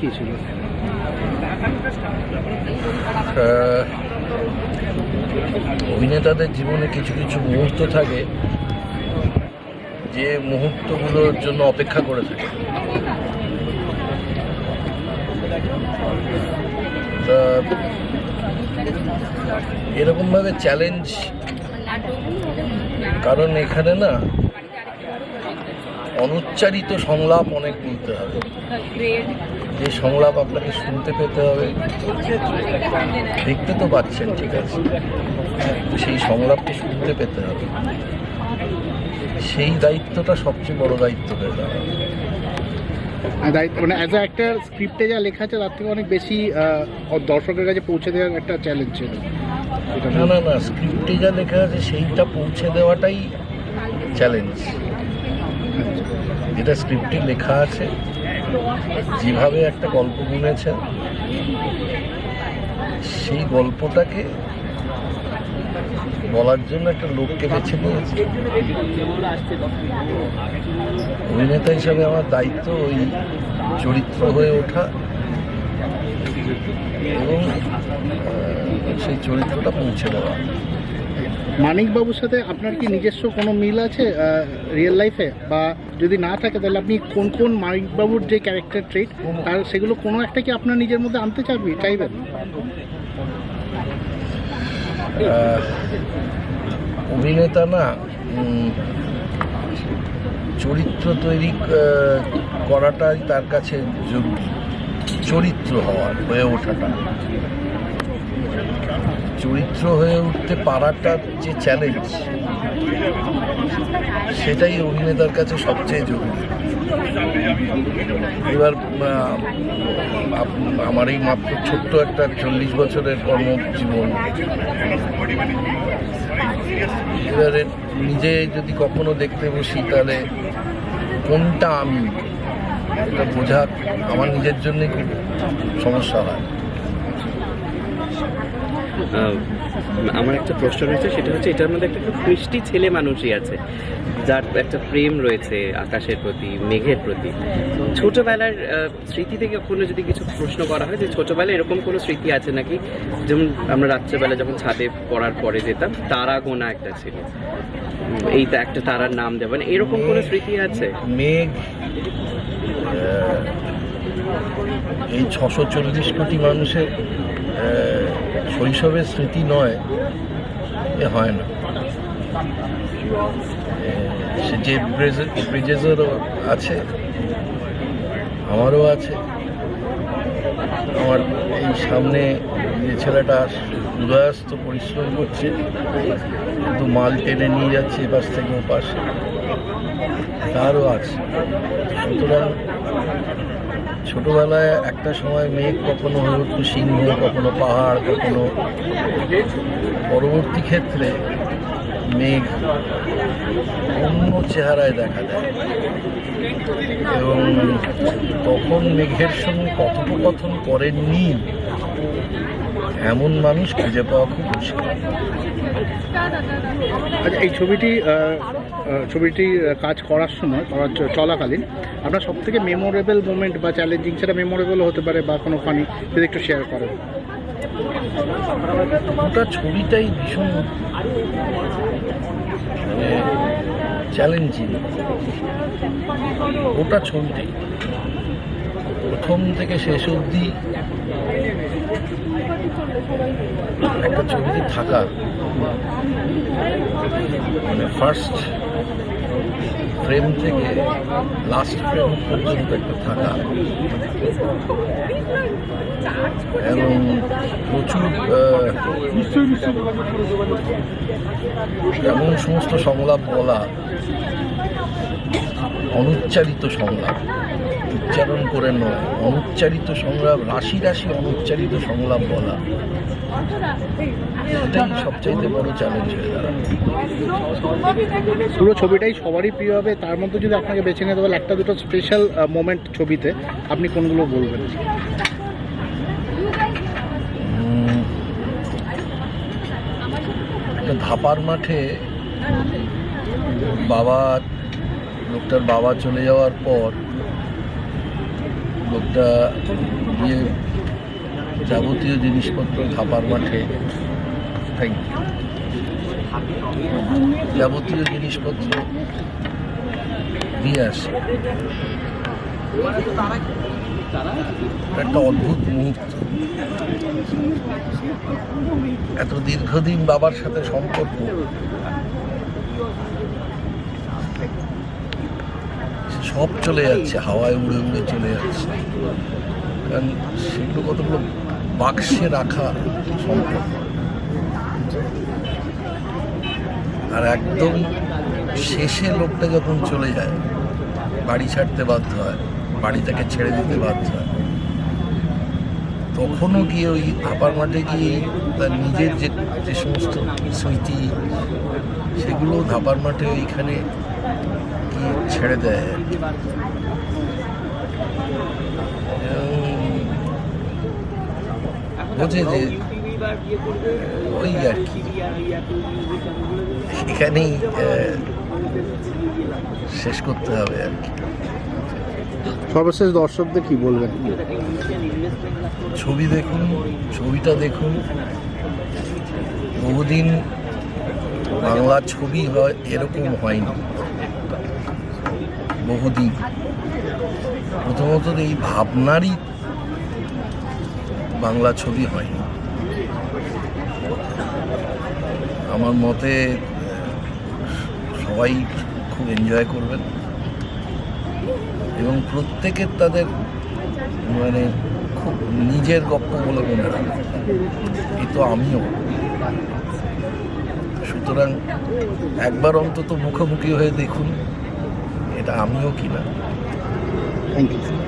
কি ছিল অভিনেতাদের জীবনে কিছু কিছু মুহূর্ত থাকে যে মুহূর্তগুলোর জন্য অপেক্ষা করে থাকে। তা এরকমভাবে চ্যালেঞ্জ কারণ এখানে না অনুচ্চারিত সংলাপ অনেক বলতে হবে। যে সংলাপ আপনাকে শুনতে পেতে হবে দেখতে তো পাচ্ছেন ঠিক আছে। সেই সংলাপটি শুনতে পেতে হবে। সেই দায়িত্বটা সবচেয়ে বড় দায়িত্ব হয়ে দাঁড়ায় দায়িত্ব মানে অ্যাজ আ একটা স্ক্রিপ্টে যা লেখা আছে তার থেকে অনেক বেশি দর্শকের কাছে পৌঁছে দেওয়ার একটা চ্যালেঞ্জ ছিল। না না না স্ক্রিপ্টে যা লেখা আছে সেইটা পৌঁছে দেওয়াটাই চ্যালেঞ্জ যেটা স্ক্রিপ্টে লেখা আছে যেভাবে একটা গল্প বুনেছেন সেই গল্পটাকে বলার জন্য একটা লোককে বেছে নিয়েছে। অভিনেতা হিসাবে আমার দায়িত্ব ওই চরিত্র হয়ে ওঠা এবং সেই চরিত্রটা পৌঁছে দেওয়া। মানিকবাবুর সাথে আপনার কি নিজস্ব কোনো মিল আছে রিয়েল লাইফে বা যদি না থাকে, তাহলে আপনি কোন কোন মানিকবাবুর যে ক্যারেক্টার ট্রেট তার সেগুলো কোনো একটা কি আপনার নিজের মধ্যে আনতে চাবি চাইবেন? অভিনেতা না চরিত্র তৈরি করাটাই তার কাছে জরুরি। চরিত্র হওয়ার, হয়ে ওঠাটা। চরিত্র হয়ে উঠতে পারাটার যে চ্যালেঞ্জ সেটাই অভিনেতার কাছে সবচেয়ে জরুরি। এবার আমার এই মাত্র ছোট্ট একটা চল্লিশ বছরের কর্মজীবন। এবারে নিজে যদি কখনো দেখতে বসি, তাহলে কোনটা আমি, এটা বোঝা আমার নিজের জন্যে খুব সমস্যা হয়। আমার একটা প্রশ্ন রয়েছে, সেটা হচ্ছে এটার মধ্যে একটা মিষ্টি ছেলে মানুষই আছে, যার একটা প্রেম রয়েছে আকাশের প্রতি, মেঘের প্রতি। ছোটবেলার স্মৃতি থেকে কখনো যদি কিছু প্রশ্ন করা হয় যে ছোটবেলায় এরকম কোনো স্মৃতি আছে নাকি? যেমন আমরা রাত্রেবেলা যখন ছাদে পড়ার পরে যেতাম, তারা গোনা একটা ছিল। এই একটা তারার নাম দেবেন এরকম কোনো স্মৃতি আছে? মেঘ এই ছশো চল্লিশ কোটি মানুষের শৈশবের স্মৃতি নয়, এ হয় না। সে যে ব্রিজেসেরও আছে, আমারও আছে। আমার এই সামনে যে ছেলেটা উদয়াস্ত পরিশ্রম করছে, কিন্তু মাল টেনে নিয়ে যাচ্ছে এপাশ থেকে ও পাশে তারও আছে। সুতরাং ছোটবেলায় একটা সময় মেঘ কখনো হয়ে উঠতো সিংহ, কখনো পাহাড়, কখনো পরবর্তী ক্ষেত্রে মেঘ অন্য চেহারায় দেখা যায়। এবং তখন মেঘের সঙ্গে কথোপকথন করেননি। এমন মানুষ খুঁজে পাওয়া খুব মুশকিল। আচ্ছা এই ছবিটি আহ, কাজ করার সময় করার চলাকালীন আপনার সব থেকে মেমোরেবল মোমেন্ট বা চ্যালেঞ্জিং সেটা মেমোরেবল হতে পারে বা কোনো ফানি যদি একটু শেয়ার করেন। ওটা ছবিটাই ভীষণ মানে চ্যালেঞ্জিং ওটা ছন্দে প্রথম থেকে শেষ অবধি একটা ছবিতে থাকা। মানে ফার্স্ট ফ্রেম থেকে লাস্ট ফ্রেম পর্যন্ত একটা থাকা। এবং প্রচুর এমন সমস্ত সংলাপ বলা, অনুচ্চারিত সংলাপ। উচ্চারণ করে নয়। অনুচ্চারিত সংলাপ রাশি রাশি অনুচ্চারিত সংলাপ বলা। এটাই সবচাইতে বড় চ্যালেঞ্জ হয়ে দাঁড়ায়। পুরো ছবিটাই সবারই প্রিয় হবে। তার মধ্যে যদি আপনাকে বেছে নিতে বলে একটা দুটো স্পেশাল মোমেন্ট ছবিতে আপনি কোনগুলো বলবেন? ধাপার মাঠে বাবা লোকটার বাবা চলে যাওয়ার পর লোকটা গিয়ে যাবতীয় জিনিসপত্র ধাপার মাঠে থ্যাংক যাবতীয় জিনিসপত্র দিয়ে আসে। একটা অদ্ভুত মুহূর্ত। এত দীর্ঘদিন বাবার সাথে সম্পর্ক। সব চলে যাচ্ছে, হাওয়ায় উড়ে উড়ে চলে যাচ্ছে। কারণ সেগুলো কতগুলো বাক্সে রাখা সম্ভব আর একদম শেষে লোকটা যখন চলে যায়, বাড়ি ছাড়তে বাধ্য হয় বাড়িটাকে ছেড়ে দিতে বাধ্য হয়, তখনও গিয়ে ওই আপার মাঠে গিয়ে তার নিজের যে যে সমস্ত স্মৃতি, সেগুলো ধাপার মাঠে ওইখানে ছেড়ে দেয়। বোঝে যে ওই আর কি। এখানেই শেষ করতে হবে আর কি। সর্বশেষ দর্শকদের কি বলবেন? ছবি দেখুন ছবিটা দেখুন। বহুদিন বাংলা ছবি হয় এরকম হয়নি। বহুদিন। প্রথমত এই ভাবনারই বাংলা ছবি হয়নি। আমার মতে, সবাই খুব এনজয় করবেন। এবং প্রত্যেকের তাদের মানে খুব নিজের গপ্প বলে মনে রাখে এই তো আমিও। সুতরাং একবার অন্তত মুখোমুখি হয়ে দেখুন। আমিও কিনা থ্যাংক ইউ